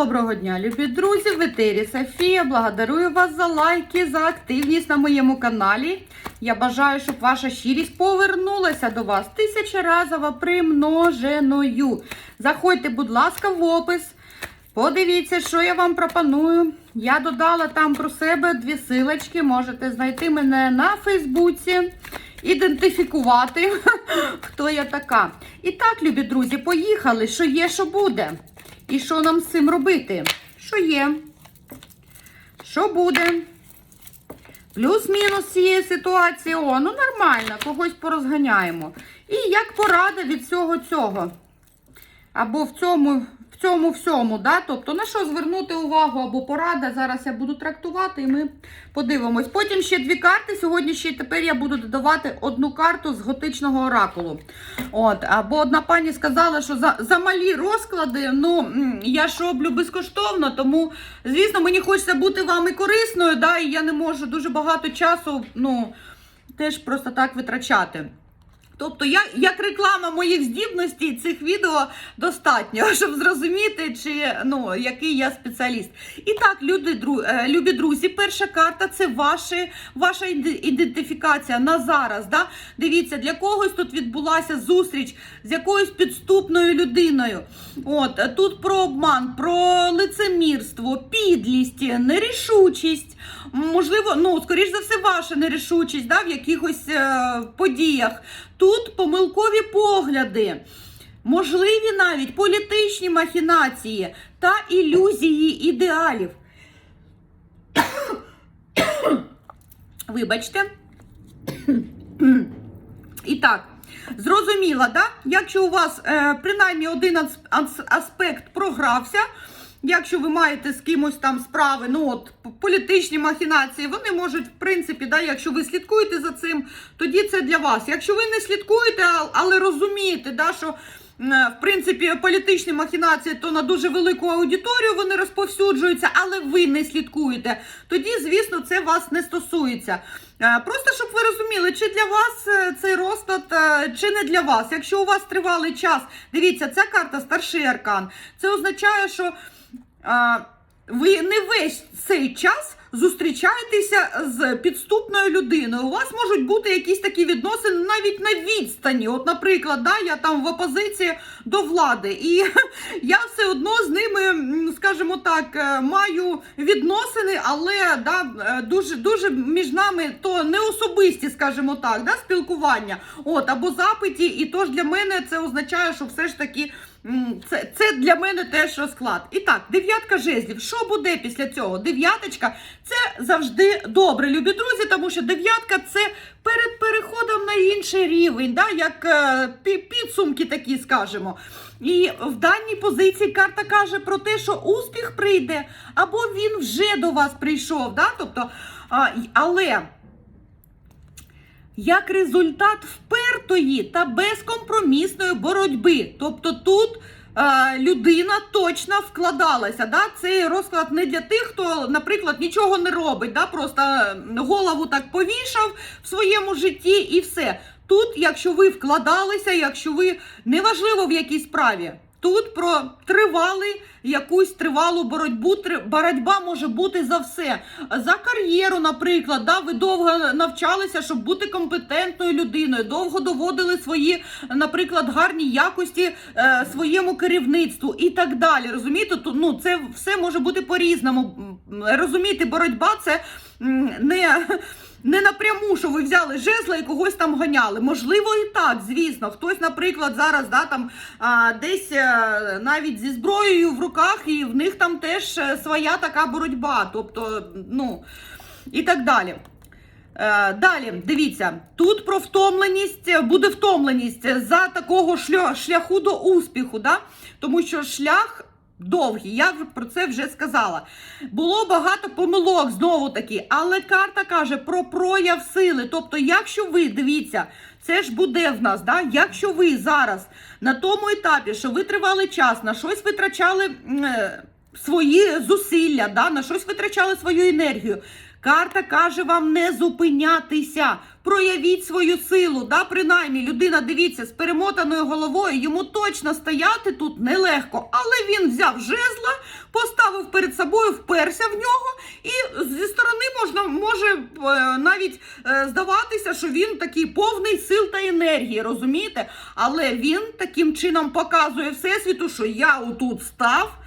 доброго дня, любі друзі! В етері Софія. Благодарую вас за лайки, за активність на моєму каналі. Я бажаю, щоб ваша щирість повернулася до вас тисячеразово примноженою. Заходьте, будь ласка, в опис. Подивіться, що я вам пропоную. Я додала там про себе дві силочки. Можете знайти мене на Фейсбуці, ідентифікувати, хто я така. І так, любі друзі, поїхали. Що є, що буде. І що нам з цим робити? Що є? Що буде? Плюс-мінус цієї ситуації. О, ну нормально, когось порозганяємо. І як порада від всього цього? Або в цьому, цьому всьому, да? тобто на що звернути увагу або порада. Зараз я буду трактувати і ми подивимось. Потім ще дві карти. Сьогодні ще тепер я буду додавати одну карту з готичного оракулу. От, або одна пані сказала, що за, за малі розклади, ну я ж роблю безкоштовно, тому, звісно, мені хочеться бути вам і корисною, да, і я не можу дуже багато часу, ну, теж просто так витрачати. Тобто, я, як реклама моїх здібностей, цих відео достатньо, щоб зрозуміти, чи ну, який я спеціаліст. І так, люди, дру, е, любі друзі, перша карта це ваші, ваша ідентифікація на зараз. Да? Дивіться, для когось тут відбулася зустріч з якоюсь підступною людиною. От тут про обман, про лицемірство, підлість, нерішучість. Можливо, ну, скоріш за все, ваша нерішучість да, в якихось е, подіях. Тут помилкові погляди, можливі навіть політичні махінації та ілюзії ідеалів. Вибачте. І так, зрозуміло, да? якщо у вас е, принаймні один ас- ас- аспект програвся, якщо ви маєте з кимось там справи, ну от політичні махінації, вони можуть, в принципі, да, якщо ви слідкуєте за цим, тоді це для вас. Якщо ви не слідкуєте, але розумієте, да, що. В принципі, політичні махінації то на дуже велику аудиторію вони розповсюджуються, але ви не слідкуєте. Тоді, звісно, це вас не стосується. Е, Просто щоб ви розуміли, чи для вас е, цей розклад, е, чи не для вас. Якщо у вас тривалий час, дивіться, ця карта старший аркан. Це означає, що ви не весь цей час зустрічаєтеся з підступною людиною. У вас можуть бути якісь такі відносини навіть на відстані. От, наприклад, да, я там в опозиції до влади, і я все одно з ними, скажімо так, е, маю відносини, але да, е, дуже, дуже між нами то не особисті, скажімо так, да, спілкування. От, або запиті, і тож для мене це означає, що все ж таки. Це, це для мене теж розклад. І так, дев'ятка жезлів. Що буде після цього? Дев'яточка це завжди добре, любі друзі, тому що дев'ятка це перед переходом на інший рівень, да? як е, підсумки такі, скажемо. І в даній позиції карта каже про те, що успіх прийде, або він вже до вас прийшов. Да? Тобто, а, але як результат впертої та безкомпромісної боротьби. Тобто тут е, людина точно вкладалася. Да? Цей розклад не для тих, хто, наприклад, нічого не робить, да? просто голову так повішав в своєму житті і все. Тут, якщо ви вкладалися, якщо ви неважливо в якій справі. Тут про тривалий, якусь тривалу боротьбу. Боротьба може бути за все. За кар'єру, наприклад, да, ви довго навчалися, щоб бути компетентною людиною, довго доводили свої, наприклад, гарні якості е, своєму керівництву і так далі. Розумієте, Тут, ну, це все може бути по-різному. Розумієте, боротьба це не. Не напряму, що ви взяли жезла і когось там ганяли. Можливо, і так, звісно. Хтось, наприклад, зараз да, там, а, десь е, навіть зі зброєю в руках, і в них там теж е, своя така боротьба. Тобто, ну, і так далі. Е, Далі, дивіться, тут про втомленість буде втомленість за такого шляху до успіху, да? тому що шлях довгий, я про це вже сказала. Було багато помилок знову таки, але карта каже про прояв сили. Тобто, якщо ви дивіться, це ж буде в нас, да? якщо ви зараз на тому етапі, що ви тривали час, на щось витрачали. е, Свої зусилля, да, на щось витрачали свою енергію. Карта каже вам не зупинятися. Проявіть свою силу. Да? Принаймні, людина, дивіться, з перемотаною головою, йому точно стояти тут нелегко. Але він взяв жезла, поставив. перед собою, вперся в нього, і зі сторони можна може е, навіть е, здаватися, що він такий повний сил та енергії, розумієте? Але він таким чином показує всесвіту, що я отут став.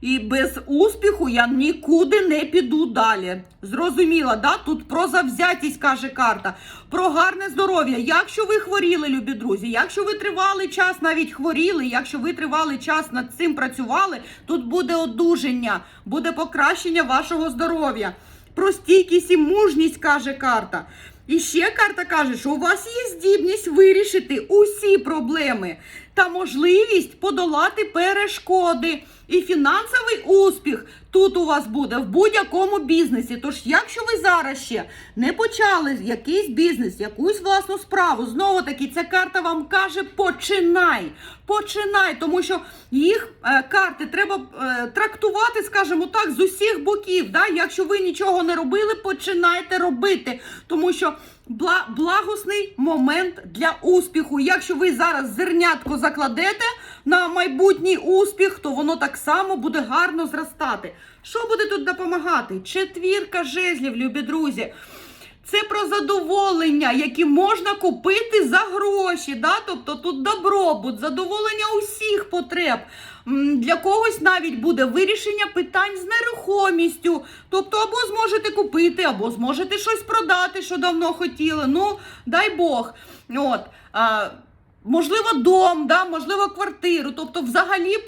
І без успіху я нікуди не піду далі. Зрозуміла, да? Тут про завзятість каже карта, про гарне здоров'я. Якщо ви хворіли, любі друзі, якщо ви тривалий час навіть хворіли, якщо ви тривалий час над цим працювали, тут буде одужання, буде покращення вашого здоров'я. Про стійкість і мужність каже карта. І ще карта каже, що у вас є здібність вирішити усі проблеми та можливість подолати перешкоди. І фінансовий успіх тут у вас буде в будь-якому бізнесі. Тож, якщо ви зараз ще не почали якийсь бізнес, якусь власну справу, знову таки ця карта вам каже: починай, починай, тому що їх е, карти треба е, трактувати, скажімо так, з усіх боків. Да? Якщо ви нічого не робили, починайте робити, тому що благосний момент для успіху. Якщо ви зараз зернятко закладете на майбутній успіх, то воно так само буде гарно зростати. Що буде тут допомагати? Четвірка жезлів, любі друзі. Це про задоволення, які можна купити за гроші. Да? Тобто тут добробут, задоволення усіх потреб. Для когось навіть буде вирішення питань з нерухомістю. Тобто, або зможете купити, або зможете щось продати, що давно хотіли. Ну, дай Бог. От. А, можливо, дом, да? можливо, квартиру. Тобто, взагалі, е,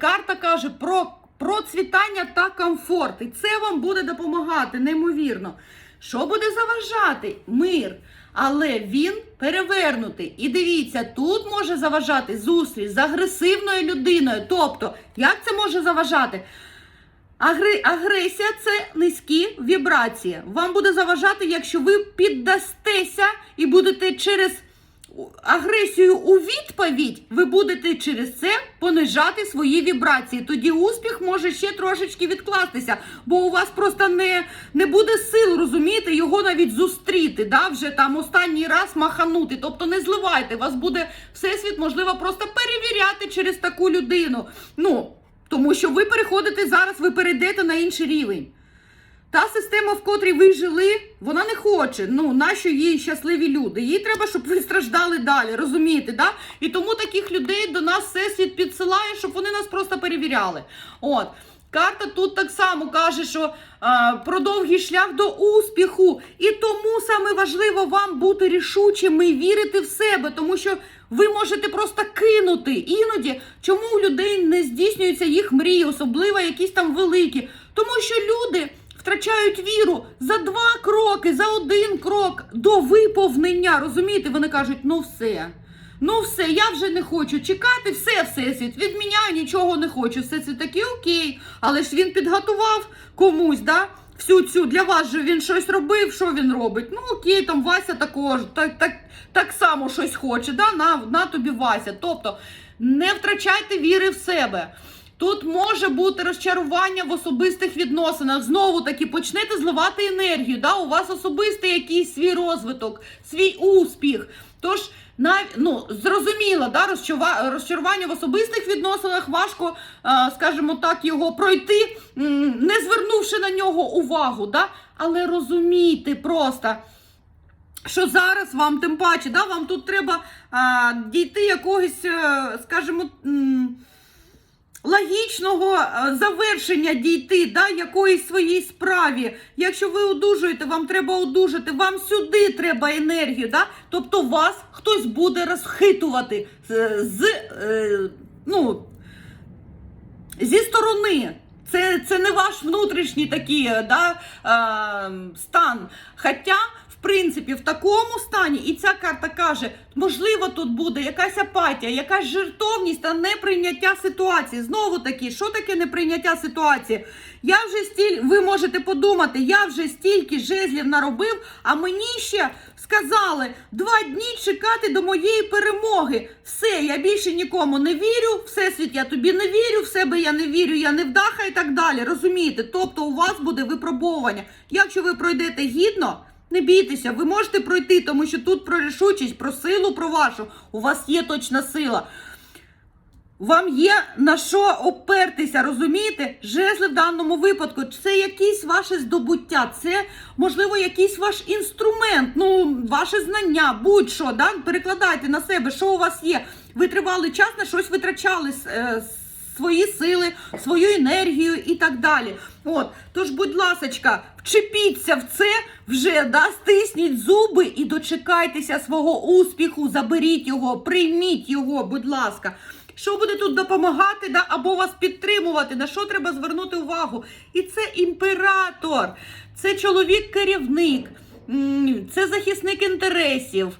карта каже про процвітання та комфорт. І це вам буде допомагати, неймовірно. Що буде заважати? Мир. Але він перевернутий. І дивіться, тут може заважати зустріч з агресивною людиною. Тобто, як це може заважати? Агре- Агресія це низькі вібрації. Вам буде заважати, якщо ви піддастеся і будете через агресію у відповідь, ви будете через це понижати свої вібрації. Тоді успіх може ще трошечки відкластися, бо у вас просто не, не буде сил, розумієте, його навіть зустріти, да, вже там останній раз маханути. Тобто не зливайте, вас буде всесвіт, можливо, просто перевіряти через таку людину. Ну, тому що ви переходите зараз, ви перейдете на інший рівень. Та система, в котрій ви жили, вона не хоче. Ну, нащо їй щасливі люди? Їй треба, щоб ви страждали далі, розумієте? Да? І тому таких людей до нас всесвіт підсилає, щоб вони нас просто перевіряли. От. Карта тут так само каже, що а, про довгий шлях до успіху. І тому саме важливо вам бути рішучими і вірити в себе, тому що ви можете просто кинути. Іноді чому у людей не здійснюються їх мрії, особливо якісь там великі. Тому що люди втрачають віру за два кроки, за один крок до виповнення. Розумієте, вони кажуть, ну все. Ну все, я вже не хочу чекати, все, всесвіт, відміняю, нічого не хочу. Все це таки окей. Але ж він підготував комусь, да? Всю цю для вас же він щось робив, що він робить? Ну окей, там Вася також, так, так, так само щось хоче, да? на, на тобі Вася. Тобто не втрачайте віри в себе. Тут може бути розчарування в особистих відносинах. Знову таки почнете зливати енергію. Да? У вас особистий якийсь свій розвиток, свій успіх. Тож, нав... ну, зрозуміло, да? розчарування в особистих відносинах важко, е, скажімо так, його пройти, не звернувши на нього увагу. Да? Але розумійте просто. Що зараз вам тим паче, да, вам тут треба а, дійти якогось, е, скажімо, логічного е, завершення дійти, да, якоїсь своїй справі. Якщо ви одужуєте, вам треба одужати, вам сюди треба енергію. Да? Тобто вас хтось буде розхитувати з, з е, ну, зі сторони. Це, це не ваш внутрішній такий е, да, е, стан. Хоча, принципі, в такому стані, і ця карта каже, можливо, тут буде якась апатія, якась жертовність та неприйняття ситуації. Знову таки, що таке неприйняття ситуації? Я вже стіль, ви можете подумати, я вже стільки жезлів наробив, а мені ще сказали два дні чекати до моєї перемоги. Все, я більше нікому не вірю, всесвіт, я тобі не вірю, в себе я не вірю, я не вдаха і так далі. Розумієте? Тобто у вас буде випробовування. Якщо ви пройдете гідно. Не бійтеся, ви можете пройти, тому що тут про рішучість, про силу, про вашу. У вас є точна сила. Вам є на що опертися, розумієте? Жезли в даному випадку це якесь ваше здобуття, це можливо якийсь ваш інструмент, ну ваше знання, будь-що, да? перекладайте на себе, що у вас є. Ви тривалий час на щось витрачали е, свої сили, свою енергію і так далі. От, тож, будь ласочка, вчепіться в це вже, да, стисніть зуби і дочекайтеся свого успіху, заберіть його, прийміть його, будь ласка. Що буде тут допомагати, да, або вас підтримувати, на що треба звернути увагу? І це імператор, це чоловік-керівник, це захисник інтересів.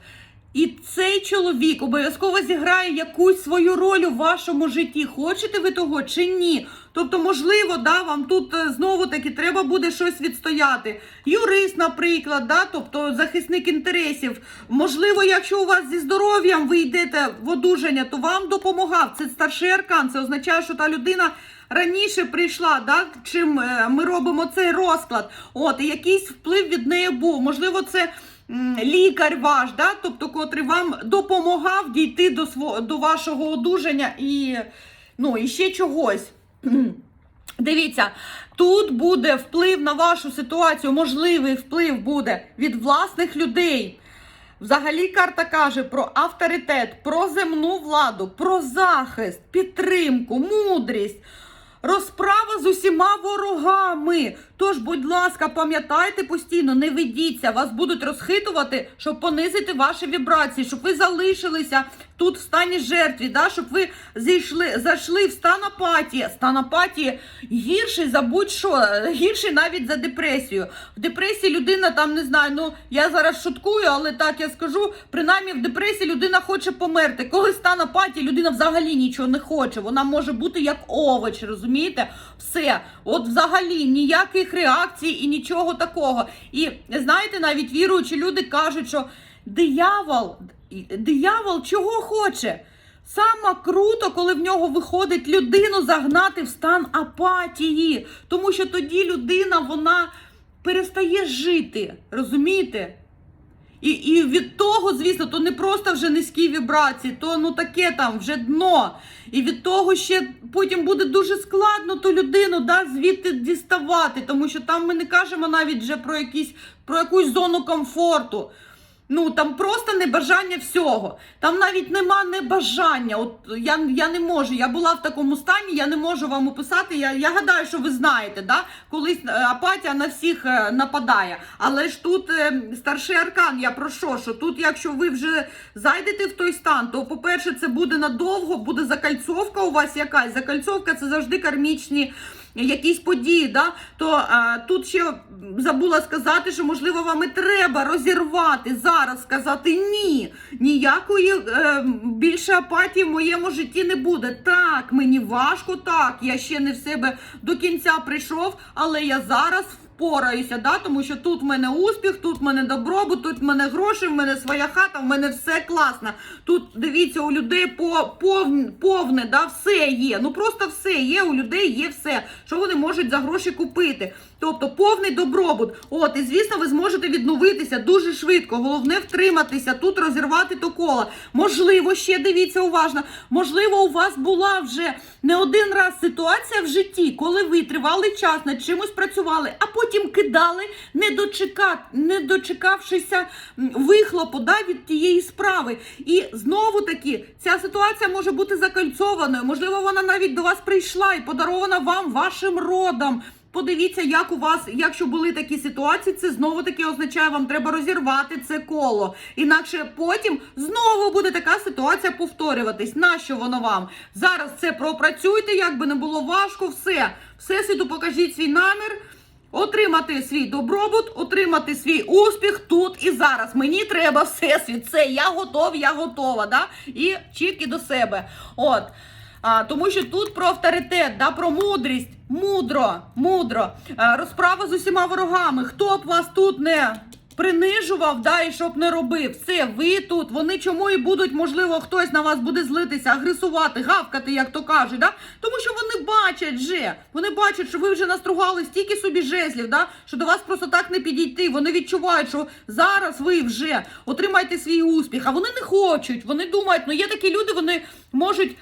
І цей чоловік обов'язково зіграє якусь свою роль у вашому житті. Хочете ви того чи ні? Тобто, можливо, да, вам тут е, знову таки треба буде щось відстояти. Юрист, наприклад, да, тобто захисник інтересів. Можливо, якщо у вас зі здоров'ям ви йдете в одужання, то вам допомагав. Це старший аркан. Це означає, що та людина. Раніше прийшла, да, чим е, ми робимо цей розклад. От, і якийсь вплив від неї був. Можливо, це лікар ваш, да, тобто, котрий вам допомагав дійти до свого до вашого одужання і, ну, і ще чогось. Дивіться, тут буде вплив на вашу ситуацію, можливий вплив буде від власних людей. Взагалі карта каже про авторитет, про земну владу, про захист, підтримку, мудрість, розправа з усіма ворогами. Тож, будь ласка, пам'ятайте постійно, не ведіться, вас будуть розхитувати, щоб понизити ваші вібрації, щоб ви залишилися тут в стані жертві, да? щоб ви зійшли, зайшли в стан апатії. Стан апатії гірший за будь-що, гірший навіть за депресію. В депресії людина там не знаю, ну я зараз шуткую, але так я скажу. Принаймні в депресії людина хоче померти. Коли стан апатії, людина взагалі нічого не хоче. Вона може бути як овоч, розумієте? Все, от взагалі ніяких реакцій і нічого такого. І знаєте, навіть віруючі люди кажуть, що диявол, диявол чого хоче? Саме круто, коли в нього виходить людину загнати в стан апатії, тому що тоді людина вона перестає жити, розумієте? І, і від того, звісно, то не просто вже низькі вібрації, то ну таке там вже дно. І від того ще потім буде дуже складно ту людину да, звідти діставати, тому що там ми не кажемо навіть вже про якісь про якусь зону комфорту. Ну там просто небажання всього. Там навіть нема небажання. От я я не можу. Я була в такому стані, я не можу вам описати. Я я гадаю, що ви знаєте, да? колись е, апатія на всіх е, нападає. Але ж тут е, старший аркан. Я про що? Що тут, якщо ви вже зайдете в той стан, то по-перше, це буде надовго, буде закальцовка у вас якась. Закальцовка це завжди кармічні якісь події, да, то а, тут ще забула сказати, що можливо вам і треба розірвати зараз, сказати ні. Ніякої е, більше апатії в моєму житті не буде. Так, мені важко, так, я ще не в себе до кінця прийшов, але я зараз. Впораюся, да? тому що тут в мене успіх, тут в мене добробут, тут в мене гроші, в мене своя хата, в мене все класно. Тут дивіться, у людей по, повне, повне, да, все є. Ну просто все є, у людей є все, що вони можуть за гроші купити. Тобто повний добробут. От, і звісно, ви зможете відновитися дуже швидко. Головне втриматися, тут розірвати то коло. Можливо, ще дивіться уважно. Можливо, у вас була вже не один раз ситуація в житті, коли ви тривалий час над чимось працювали, а потім кидали, не дочека... не дочекавшися вихлопу да, від тієї справи. І знову таки ця ситуація може бути закольцованою. Можливо, вона навіть до вас прийшла і подарована вам вашим родом. Подивіться, як у вас, якщо були такі ситуації, це знову таки означає, вам треба розірвати це коло. Інакше потім знову буде така ситуація повторюватись. Нащо воно вам? Зараз це пропрацюйте, як би не було важко, все. Всесвіту покажіть свій намір. Отримати свій добробут, отримати свій успіх тут і зараз. Мені треба всесвіт. Це я готов, я готова. Да? І чіки до себе. От. А, Тому що тут про авторитет, да, про мудрість, мудро, мудро, а, розправа з усіма ворогами. Хто б вас тут не принижував, да, і щоб не робив, все, ви тут. Вони чому і будуть, можливо, хтось на вас буде злитися, агресувати, гавкати, як то кажуть. Да? Тому що вони бачать вже, вони бачать, що ви вже настругали стільки собі жезлів, да, що до вас просто так не підійти. Вони відчувають, що зараз ви вже отримаєте свій успіх, а вони не хочуть. Вони думають, ну є такі люди, вони можуть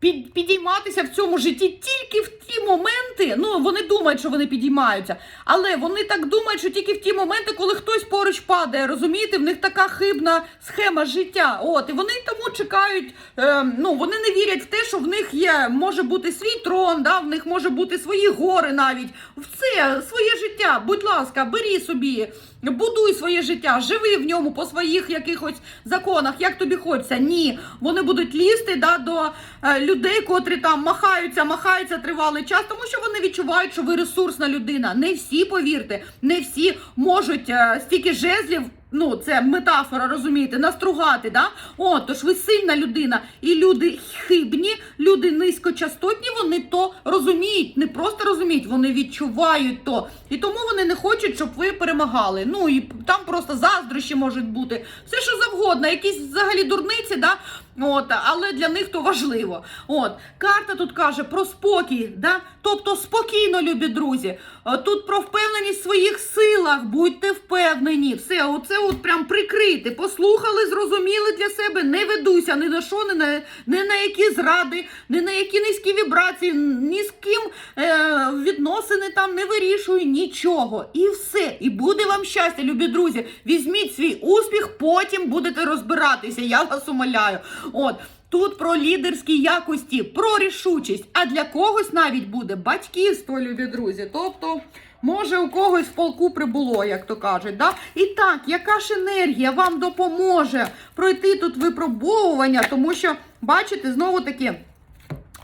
під, підійматися в цьому житті тільки в ті моменти. Ну вони думають, що вони підіймаються, але вони так думають, що тільки в ті моменти, коли хтось поруч падає. Розумієте, в них така хибна схема життя. От і вони тому чекають. Е, ну вони не вірять в те, що в них є може бути свій трон, да, в них може бути свої гори навіть. Все своє життя. Будь ласка, бери собі. Будуй своє життя, живи в ньому по своїх якихось законах, як тобі хочеться. Ні, вони будуть лізти да, до е, людей, котрі там махаються, махаються тривалий час, тому що вони відчувають, що ви ресурсна людина. Не всі, повірте, не всі можуть е, стільки жезлів. Ну, це метафора, розумієте, настругати, да? О, тож ви сильна людина, і люди хибні, люди низькочастотні, вони то розуміють, не просто розуміють, вони відчувають то. І тому вони не хочуть, щоб ви перемагали. Ну і там просто заздрощі можуть бути, все що завгодно, якісь взагалі дурниці, да? От, але для них то важливо. От карта тут каже про спокій, да? тобто спокійно, любі друзі. Е, Тут про впевненість в своїх силах, будьте впевнені. Все, оце от прям прикрити. Послухали, зрозуміли для себе, не ведуся ні на що, ні на, ні на які зради, ні на які низькі вібрації, ні з ким е, відносини там не вирішую нічого. І все. І буде вам щастя, любі друзі. Візьміть свій успіх, потім будете розбиратися. Я вас умоляю. От. Тут про лідерські якості, про рішучість, а для когось навіть буде батьківство, любі друзі. Тобто, може, у когось в полку прибуло, як то кажуть. Да? І так, яка ж енергія вам допоможе пройти тут випробовування, тому що, бачите, знову таки.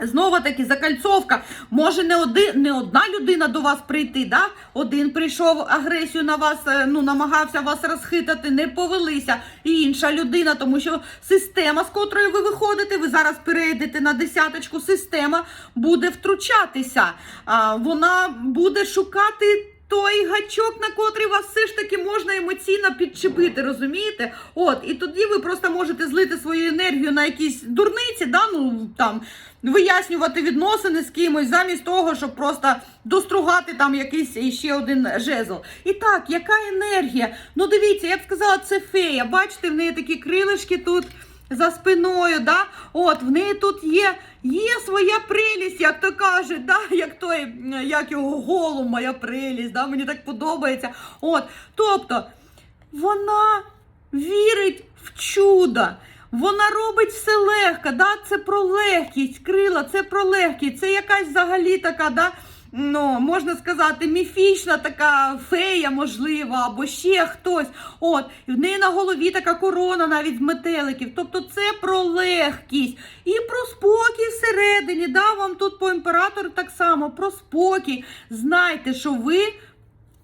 Знову таки закальцовка. Може не один, не одна людина до вас прийти, да? Один прийшов агресію на вас, е, ну намагався вас розхитати, не повелися. І інша людина, тому що система, з котрої ви виходите, ви зараз перейдете на десяточку, система буде втручатися. А, вона буде шукати. Той гачок, на котрий вас все ж таки можна емоційно підчепити, розумієте? От, і тоді ви просто можете злити свою енергію на якісь дурниці, да, ну там вияснювати відносини з кимось, замість того, щоб просто достругати там якийсь іще один жезл. І так, яка енергія? Ну дивіться, я б сказала, це фея. Бачите, в неї такі крилишки тут за спиною, да? От, в неї тут є, є своя прелість, як то кажуть, да? як той, як його голум, моя прелість, да? мені так подобається. От, тобто, вона вірить в чудо. Вона робить все легко, да? це про легкість, крила, це про легкість, це якась взагалі така, да? Ну, можна сказати, міфічна така фея, можливо, або ще хтось. От, і в неї на голові така корона навіть з метеликів. Тобто це про легкість і про спокій всередині. Да? Вам тут по імператору так само про спокій. Знайте, що ви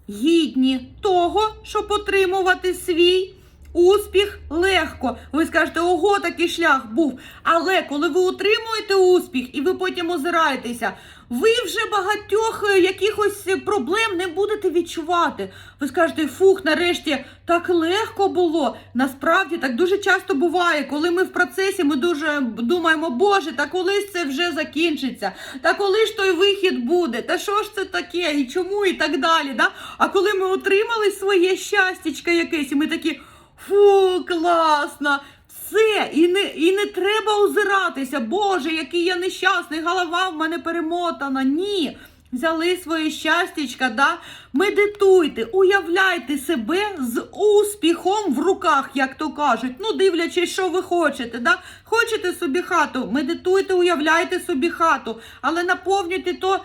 гідні того, щоб отримувати свій. Успіх легко. Ви скажете, ого, такий шлях був. Але коли ви отримуєте успіх і ви потім озираєтеся, ви вже багатьох е, якихось проблем не будете відчувати. Ви скажете, фух, нарешті так легко було. Насправді так дуже часто буває, коли ми в процесі ми дуже думаємо, Боже, та колись це вже закінчиться, та коли ж той вихід буде, та що ж це таке, і чому, і так далі. Да? А коли ми отримали своє щастячко якесь, і ми такі. Фу, класно! Все, і не, і не треба озиратися. Боже, який я нещасний, голова в мене перемотана. Ні. Взяли своє щастячка, да? медитуйте, уявляйте себе з успіхом в руках, як то кажуть. Ну, дивлячись, що ви хочете. Да? Хочете собі хату, медитуйте, уявляйте собі хату, але наповнюйте то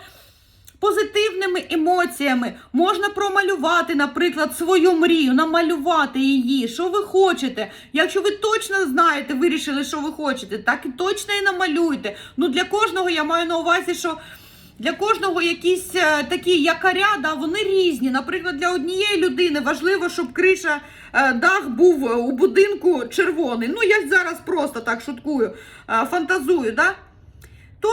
позитивними емоціями. Можна промалювати, наприклад, свою мрію, намалювати її, що ви хочете. Якщо ви точно знаєте, вирішили, що ви хочете, так і точно і намалюйте. Ну для кожного я маю на увазі, що. Для кожного якісь е, такі якоря, да, вони різні. Наприклад, для однієї людини важливо, щоб криша, е, дах був е, у будинку червоний. Ну, я зараз просто так шуткую, фантазую, да? то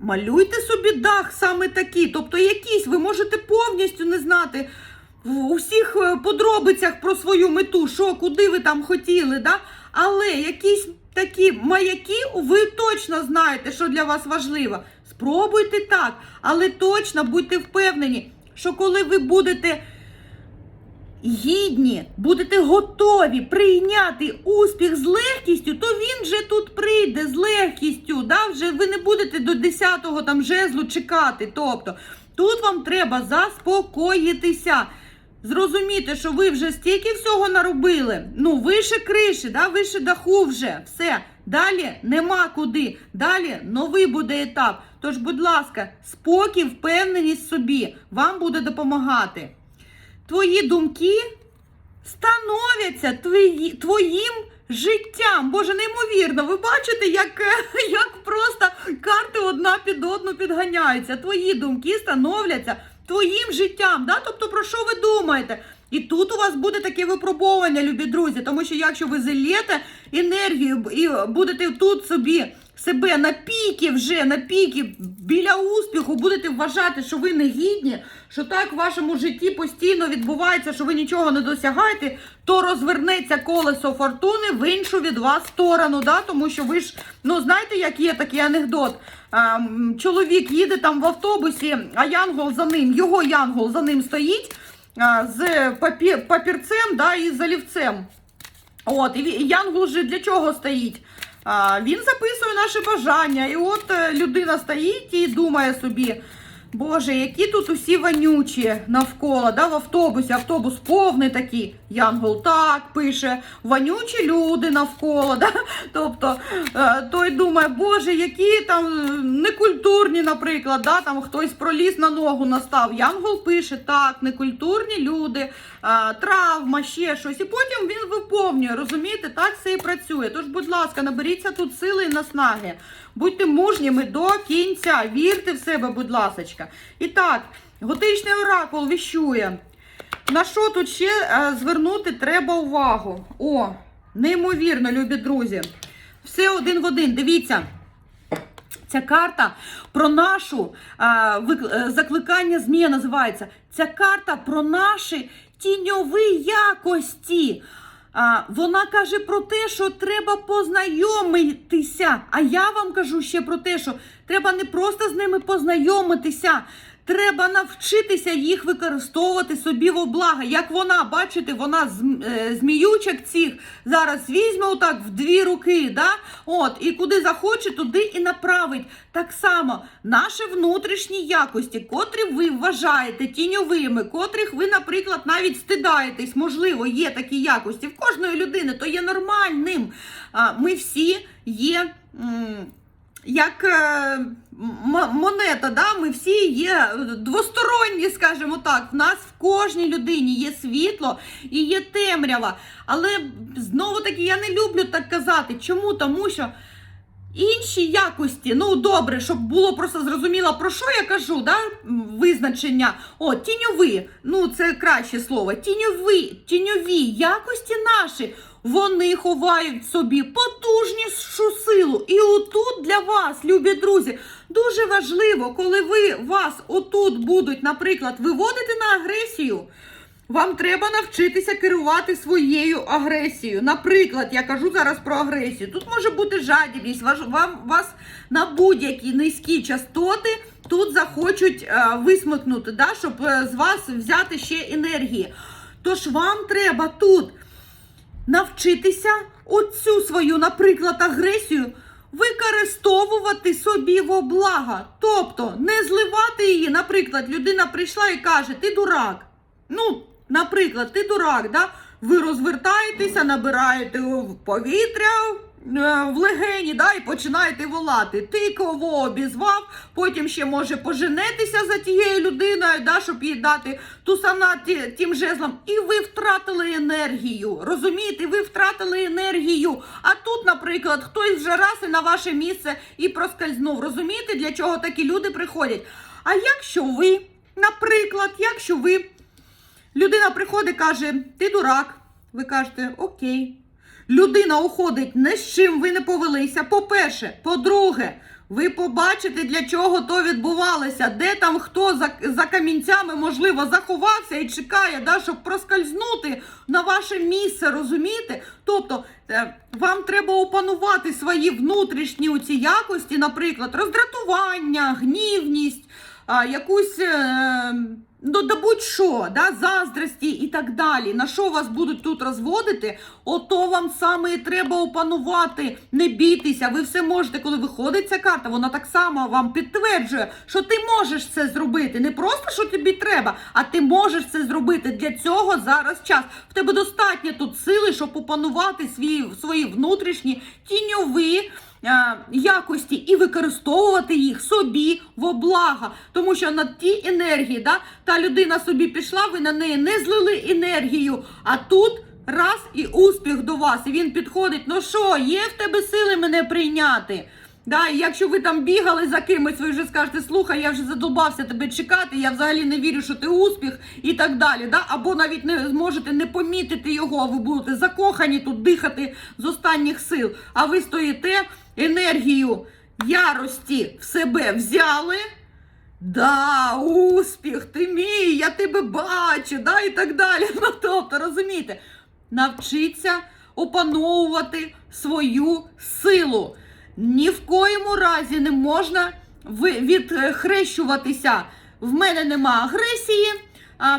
малюйте собі дах саме такий. Тобто якийсь, ви можете повністю не знати в усіх е, подробицях про свою мету, що, куди ви там хотіли, да? але якісь такі маяки, ви точно знаєте, що для вас важливо. Спробуйте так, але точно будьте впевнені, що коли ви будете гідні, будете готові прийняти успіх з легкістю, то він же тут прийде з легкістю. Да? Вже ви не будете до 10-го там жезлу чекати. Тобто тут вам треба заспокоїтися. Зрозуміти, що ви вже стільки всього наробили. Ну, вище криші, да, вище даху вже. Все. Далі нема куди. Далі новий буде етап. Тож, будь ласка, спокій, впевненість собі вам буде допомагати. Твої думки становляться твої, твоїм життям. Боже, неймовірно. Ви бачите, як, е, як просто карти одна під одну підганяються. Твої думки становляться твоїм життям. Да? Тобто, про що ви думаєте? І тут у вас буде таке випробовування, любі друзі, тому що якщо ви залієте енергію і будете тут собі себе на піки вже, на піки біля успіху, будете вважати, що ви не гідні, що так в вашому житті постійно відбувається, що ви нічого не досягаєте, то розвернеться колесо фортуни в іншу від вас сторону. Да? Тому що ви ж, ну знаєте, як є такий анекдот. Чоловік їде там в автобусі, а янгол за ним, його янгол за ним стоїть з папі, папірцем да, і з олівцем. От, і Янгол же для чого стоїть? Він записує наші бажання. І от е, людина стоїть і думає собі, Боже, які тут усі вонючі навколо, да, в автобусі, автобус повний такий. Янгол так пише, вонючі люди навколо. Да? Тобто е, той думає, Боже, які там е, некультурні, наприклад, да, там хтось проліз на ногу настав. Янгол пише, так, некультурні люди, травма, ще щось. І потім він виповнює, розумієте, так все і працює. Тож, будь ласка, наберіться тут сили і наснаги. Будьте мужніми до кінця, вірте в себе, будь ласочка. І так, готичний оракул віщує. На що тут ще е, звернути треба увагу? О, неймовірно, любі друзі. Все один в один. Дивіться. Ця карта про нашу а, е, закликання змія називається. Ця карта про наші тіньові якості. А, вона каже про те, що треба познайомитися. А я вам кажу ще про те, що треба не просто з ними познайомитися. Треба навчитися їх використовувати собі во благо. Як вона, бачите, вона зм- е, зміючок цих зараз візьме отак в дві руки, да? От, і куди захоче, туди і направить. Так само наші внутрішні якості, котрі ви вважаєте тіньовими, котрих ви, наприклад, навіть стидаєтесь, можливо, є такі якості. В кожної людини то є нормальним. Ми всі є. Як е, монета, да? ми всі є двосторонні, скажімо так. В нас в кожній людині є світло і є темрява. Але знову таки я не люблю так казати. Чому? Тому що інші якості, ну добре, щоб було просто зрозуміло, про що я кажу, да? визначення. О, тіньові, ну це краще слово. Тіньові, тіньові якості наші. Вони ховають собі потужнішу силу. І отут для вас, любі друзі, дуже важливо, коли ви вас отут будуть, наприклад, виводити на агресію. Вам треба навчитися керувати своєю агресією. Наприклад, я кажу зараз про агресію. Тут може бути жадібність, вам, вас на будь-які низькі частоти тут захочуть е, висмикнути, да, щоб е, з вас взяти ще енергії. Тож вам треба тут навчитися оцю свою, наприклад, агресію використовувати собі во благо. Тобто не зливати її. Наприклад, людина прийшла і каже: Ти дурак. Ну, наприклад, ти дурак, да? ви розвертаєтеся, набираєте в повітря в легені, да, і починаєте волати. Ти кого обізвав, потім ще може поженетися за тією людиною, да, щоб їй дати тусана тим жезлом. І ви втратили енергію. Розумієте, ви втратили енергію. А тут, наприклад, хтось вже раз і на ваше місце і проскользнув. Розумієте, для чого такі люди приходять? А якщо ви, наприклад, якщо ви. Людина приходить, каже, ти дурак. Ви кажете, окей. Людина уходить не з чим ви не повелися. По-перше, по-друге, ви побачите, для чого то відбувалося, де там хто за, за камінцями, можливо, заховався і чекає, да, щоб проскользнути на ваше місце, розумієте? Тобто, е, вам треба опанувати свої внутрішні ці якості, наприклад, роздратування, гнівність. якусь. Е, Ну, да будь-що, да, заздрості і так далі. На що вас будуть тут розводити? Ото вам саме і треба опанувати, не бійтеся. Ви все можете, коли виходить ця карта, вона так само вам підтверджує, що ти можеш це зробити. Не просто що тобі треба, а ти можеш це зробити. Для цього зараз час. В тебе достатньо тут сили, щоб опанувати свої, свої внутрішні тіньові. Е, Якості і використовувати їх собі во благо. Тому що на ті енергії, да, та людина собі пішла, ви на неї не злили енергію. А тут раз і успіх до вас. І він підходить: ну що, є в тебе сили мене прийняти? Да, і якщо ви там бігали за кимось, ви вже скажете, слухай, я вже задолбався тебе чекати, я взагалі не вірю, що ти успіх і так далі. Да? Або навіть не зможете не помітити його, а ви будете закохані тут дихати з останніх сил. А ви стоїте енергію ярості в себе взяли. Да, успіх, ти мій, я тебе бачу, да, і так далі. Ну, тобто, розумієте, навчіться опановувати свою силу. Ні в коєму разі не можна відхрещуватися. В мене нема агресії,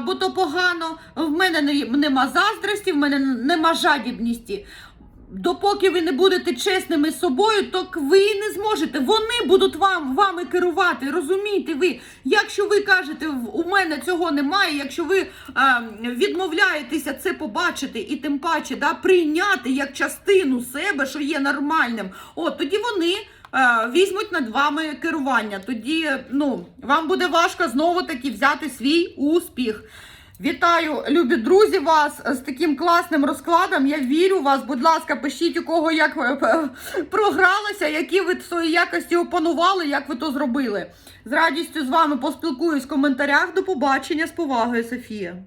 бо то погано, в мене нема заздрості, в мене нема жадібності. Допоки ви не будете чесними з собою, то ви не зможете. Вони будуть вам вами керувати. Розумієте ви? Якщо ви кажете, «В- у мене цього немає, якщо ви а, відмовляєтеся це побачити і тим паче да, прийняти як частину себе, що є нормальним, от тоді вони. Візьмуть над вами керування. Тоді ну, вам буде важко знову таки взяти свій успіх. Вітаю, любі друзі, вас з таким класним розкладом. Я вірю в вас. Будь ласка, пишіть у кого як ви програлися, які ви в своїй якості опанували, як ви то зробили. З радістю з вами поспілкуюсь в коментарях. До побачення з повагою, Софія.